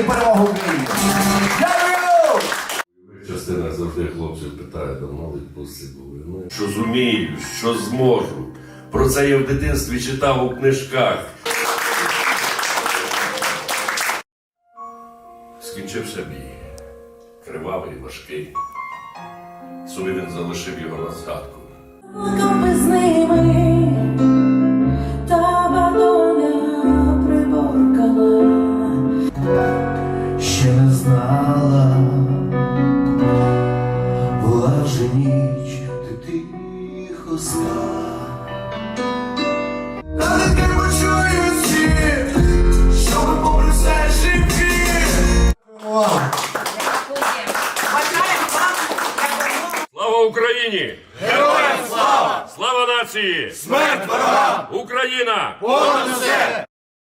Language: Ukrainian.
і перемогу Україні! Дякую! Частина завжди хлопців питає, давно відпустці були. Що зумію, що зможу. Про це я в дитинстві читав у книжках. Скінчився бій. Кривавий, важкий. Собі він залишив його на згадку. Знала, була вже ніч, ти тихо живі. Слава Україні! Героям слава! Слава нації! Смерть ворогам! Україна! Понад все!